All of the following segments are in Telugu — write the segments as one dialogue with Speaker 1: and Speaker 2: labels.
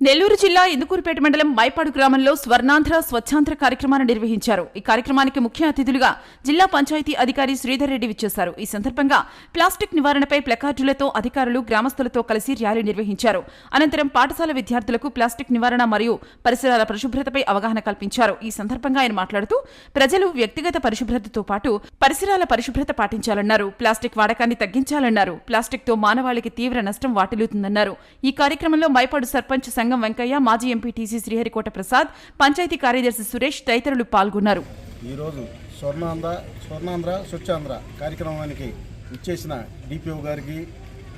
Speaker 1: నెల్లూరు జిల్లా ఇందుకూరుపేట మండలం మైపాడు గ్రామంలో స్వర్ణాంధ్ర స్వచ్ఛాంధ్ర కార్యక్రమాన్ని నిర్వహించారు. ఈ కార్యక్రమానికి ముఖ్య అతిథులుగా జిల్లా పంచాయతీ అధికారి శ్రీధర్ రెడ్డి విచ్చేశారు. ఈ సందర్భంగా ప్లాస్టిక్ నివారణపై ప్లకార్డులతో అధికారులు గ్రామస్తులతో కలిసి ర్యాలీ నిర్వహించారు. అనంతరం పాఠశాల విద్యార్థులకు ప్లాస్టిక్ నివారణ మరియు పరిసరాల పరిశుభ్రతపై అవగాహన కల్పించారు. ఈ సందర్భంగా ఆయన మాట్లాడుతూ ప్రజలు వ్యక్తిగత పరిశుభ్రతతో పాటు పరిసరాల పరిశుభ్రత పాటించాలన్నారు. ప్లాస్టిక్ వాడకాన్ని తగ్గించాలన్నారు. ప్లాస్టిక్తో మానవాళికి తీవ్ర నష్టం వాటిల్లుతుందన్నారు. ఈ కార్యక్రమంలో మైపాడు సర్పంచ్ సంఘం వెంకయ్య మాజీ ఎంపీటీసీ శ్రీహరికోట ప్రసాద్ పంచాయతీ కార్యదర్శి సురేష్ తదితరులు పాల్గొన్నారు.
Speaker 2: ఈరోజు స్వర్ణాంధ్ర స్వర్ణాంధ్ర స్వచ్ఛాంధ్ర కార్యక్రమానికి ఇచ్చేసిన డిపిఓ గారికి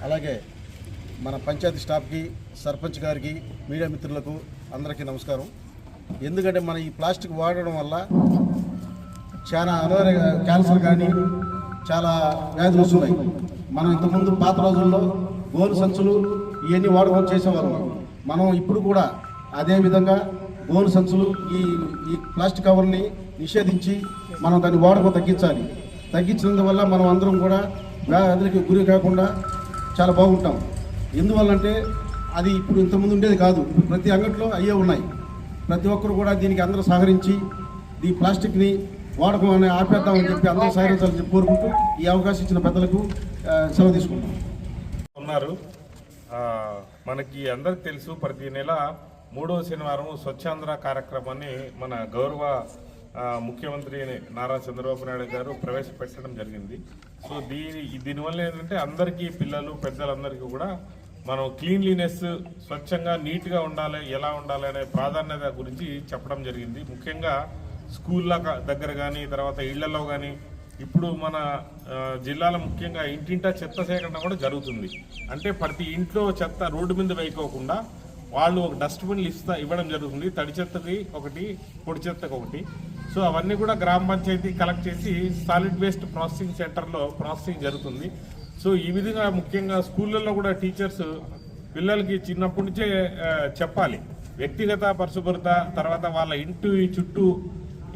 Speaker 2: అలాగే మన పంచాయతీ స్టాఫ్కి సర్పంచ్ గారికి మీడియా మిత్రులకు అందరికీ నమస్కారం. ఎందుకంటే మన ఈ ప్లాస్టిక్ వాడడం వల్ల చాలా అనారోగ్య క్యాన్సర్ కానీ చాలా వ్యాధులు వస్తున్నాయి. మనం ఇంతకుముందు పాత రోజుల్లో గోరు సంచులు ఇవన్నీ వాడుకొని చేసేవాళ్ళం. మనం ఇప్పుడు కూడా అదే విధంగా గోను సంచులు ఈ ఈ ప్లాస్టిక్ కవర్ని నిషేధించి మనం దాన్ని వాడకం తగ్గించాలి. తగ్గించినందువల్ల మనం అందరం కూడా వ్యాధులకి గురి కాకుండా చాలా బాగుంటాం. ఎందువల్లంటే అది ఇప్పుడు ఇంతకుముందు ఉండేది కాదు. ఇప్పుడు ప్రతి అంగట్లో అయ్యే ఉన్నాయి. ప్రతి ఒక్కరు కూడా దీనికి అందరూ సహకరించి ఈ ప్లాస్టిక్ని వాడకం అని ఆపేద్దామని చెప్పి అందరూ సహకరించాలని చెప్పి కోరుకుంటూ ఈ అవకాశం ఇచ్చిన పెద్దలకు సెలవు తీసుకుంటాం
Speaker 3: ఉన్నారు. మనకి అందరికి తెలుసు ప్రతి నెల మూడవ శనివారం స్వచ్ఛాంధ్ర కార్యక్రమాన్ని మన గౌరవ ముఖ్యమంత్రి నారా చంద్రబాబు నాయుడు గారు ప్రవేశపెట్టడం జరిగింది. సో దీని దీనివల్ల ఏంటంటే అందరికీ పిల్లలు పెద్దలందరికీ కూడా మనం క్లీన్లీనెస్ స్వచ్ఛంగా నీట్గా ఉండాలి ఎలా ఉండాలి అనే ప్రాధాన్యత గురించి చెప్పడం జరిగింది. ముఖ్యంగా స్కూళ్ళ దగ్గర కానీ తర్వాత ఇళ్ళలో కానీ ఇప్పుడు మన జిల్లాలో ముఖ్యంగా ఇంటింటా చెత్త సేకరణ కూడా జరుగుతుంది. అంటే ప్రతి ఇంట్లో చెత్త రోడ్డు మీద వేయకోకుండా వాళ్ళు ఒక డస్ట్బిన్లు ఇస్తా ఇవ్వడం జరుగుతుంది. తడి చెత్తకి ఒకటి పొడి చెత్తకి ఒకటి. సో అవన్నీ కూడా గ్రామ పంచాయతీ కలెక్ట్ చేసి సాలిడ్ వేస్ట్ ప్రాసెసింగ్ సెంటర్లో ప్రాసెసింగ్ జరుగుతుంది. సో ఈ విధంగా ముఖ్యంగా స్కూళ్ళల్లో కూడా టీచర్స్ పిల్లలకి చిన్నప్పటి నుంచే చెప్పాలి. వ్యక్తిగత పరిశుభ్రత తర్వాత వాళ్ళ ఇంటి చుట్టూ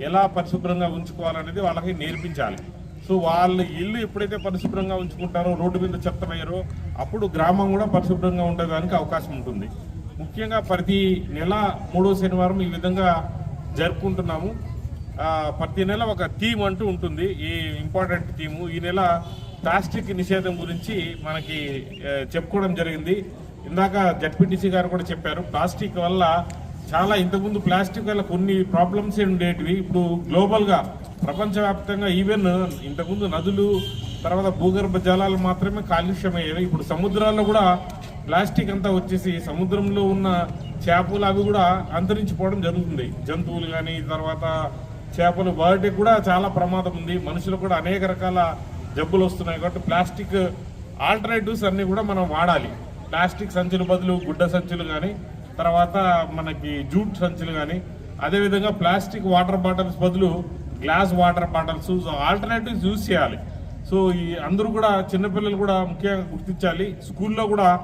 Speaker 3: ఎలా పరిశుభ్రంగా ఉంచుకోవాలనేది వాళ్ళకి నేర్పించాలి. సో వాళ్ళ ఇల్లు ఎప్పుడైతే పరిశుభ్రంగా ఉంచుకుంటారో రోడ్డు మీద చెత్త వేయరో అప్పుడు గ్రామం కూడా పరిశుభ్రంగా ఉండడానికి అవకాశం ఉంటుంది. ముఖ్యంగా ప్రతి నెల మూడో శనివారం ఈ విధంగా జరుపుకుంటున్నాము. ప్రతి నెల ఒక థీమ్ అంటూ ఉంటుంది. ఈ ఇంపార్టెంట్ థీము. ఈ నెల ప్లాస్టిక్ నిషేధం గురించి మనకి చెప్పుకోవడం జరిగింది. ఇందాక జడ్పీటీసీ గారు కూడా చెప్పారు ప్లాస్టిక్ వల్ల చాలా ఇంతకుముందు ప్లాస్టిక్ వల్ల కొన్ని ప్రాబ్లమ్స్ ఉండేటివి. ఇప్పుడు గ్లోబల్గా ప్రపంచవ్యాప్తంగా ఈవెన్ ఇంతకుముందు నదులు తర్వాత భూగర్భ జలాలు మాత్రమే కాలుష్యమయ్యేవి. ఇప్పుడు సముద్రాల్లో కూడా ప్లాస్టిక్ అంతా వచ్చేసి సముద్రంలో ఉన్న చేపలు అవి కూడా అంతరించిపోవడం జరుగుతుంది. జంతువులు కానీ తర్వాత చేపలు వాటికి కూడా చాలా ప్రమాదం ఉంది. మనుషులకు కూడా అనేక రకాల జబ్బులు వస్తున్నాయి కాబట్టి ప్లాస్టిక్ ఆల్టర్నేటివ్స్ అన్నీ కూడా మనం వాడాలి. ప్లాస్టిక్ సంచుల బదులు గుడ్డ సంచులు కానీ తర్వాత మనకి జూట్ సంచులు కానీ అదేవిధంగా ప్లాస్టిక్ వాటర్ బాటిల్స్ బదులు glass water bottles. Alternatives use చేయాలి. సో ఈ అందరూ కూడా చిన్నపిల్లలు కూడా ముఖ్యంగా గుర్తించాలి. స్కూల్లో కూడా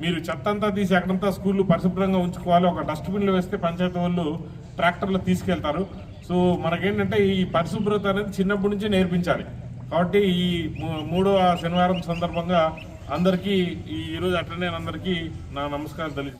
Speaker 3: మీరు చెత్త అంతా తీసి ఎక్కడంతా స్కూళ్ళు పరిశుభ్రంగా ఉంచుకోవాలి. ఒక డస్ట్బిన్లో వేస్తే పంచాయతీ వాళ్ళు ట్రాక్టర్లో తీసుకెళ్తారు. సో మనకేంటంటే ఈ పరిశుభ్రత అనేది చిన్నప్పటి నుంచి నేర్పించాలి. కాబట్టి ఈ మూ- మూడవ శనివారం సందర్భంగా అందరికీ ఈరోజు అట్లనే అందరికీ నా నమస్కారం తెలియ